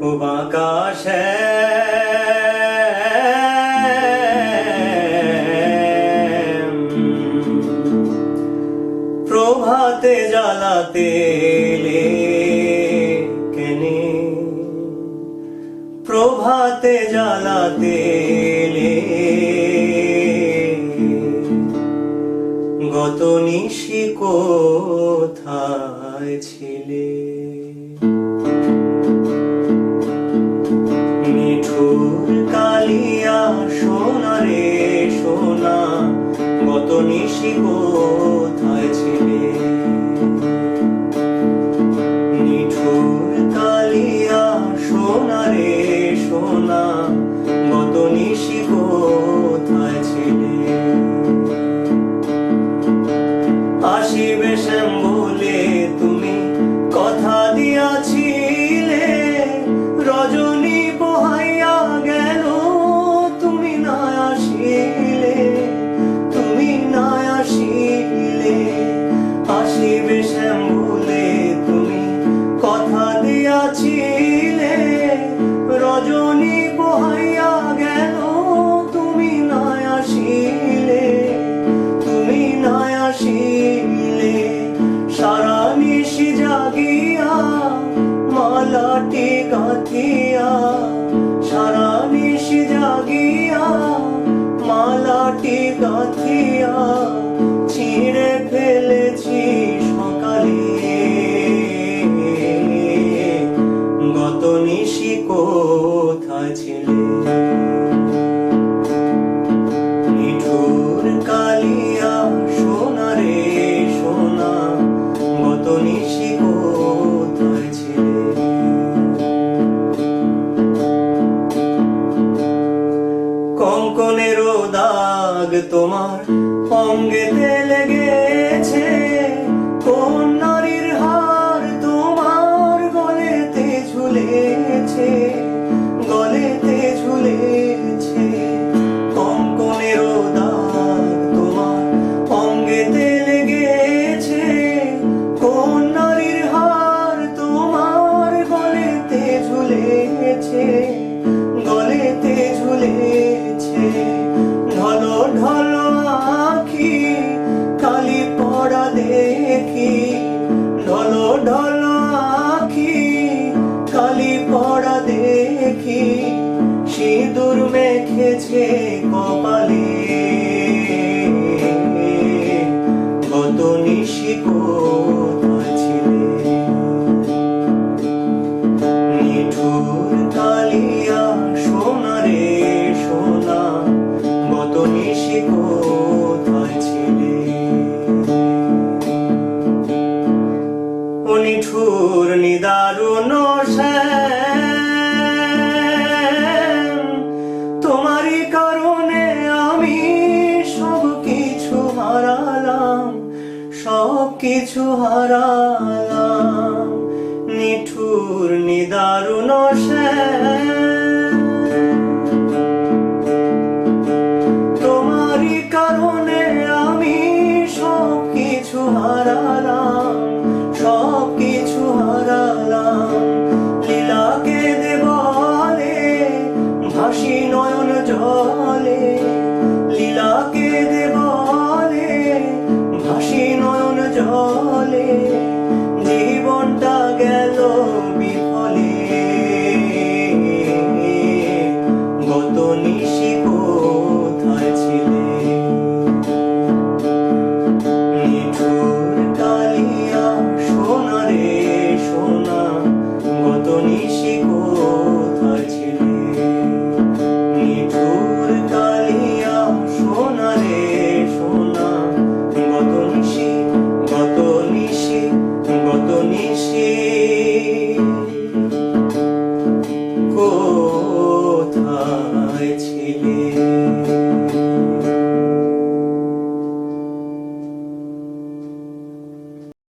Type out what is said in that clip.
ও প্রভাতে জ্বালাতে কেনে প্রভাতে জ্বালাতে এলে গত নিশি কোথায় ছিলে? মিঠুর কালিয়া সোনা রে সোনা গত নিশি কোথায় tremble. গাঁথিয়া সারা নিশ জাগিয়া মালাটি গাঁথিয়া ছিঁড়ে ফেলেছি তোমার অঙ্গেতে লেগেছে কোন নারীর হার তোমার গলেতে ঝুলেছে? গলেতে ঝুলেছে। কঙ্কনেরও দাগ তোমার অঙ্গেতে লেগেছে কোন নারীর হার তোমার গলেতে ঝুলেছে? গলেতে ঝুলেছে। ঢলো আখি কালি পড়া দেখি সিঁদুর মেখেছে কপালে। কারণে আমি সব কিছু হারালাম সব কিছু হারালাম। নিঠুর, নিদারুণ তোমারই কারণে আমি সব কিছু হারালাম। বলে জীবনটা গেল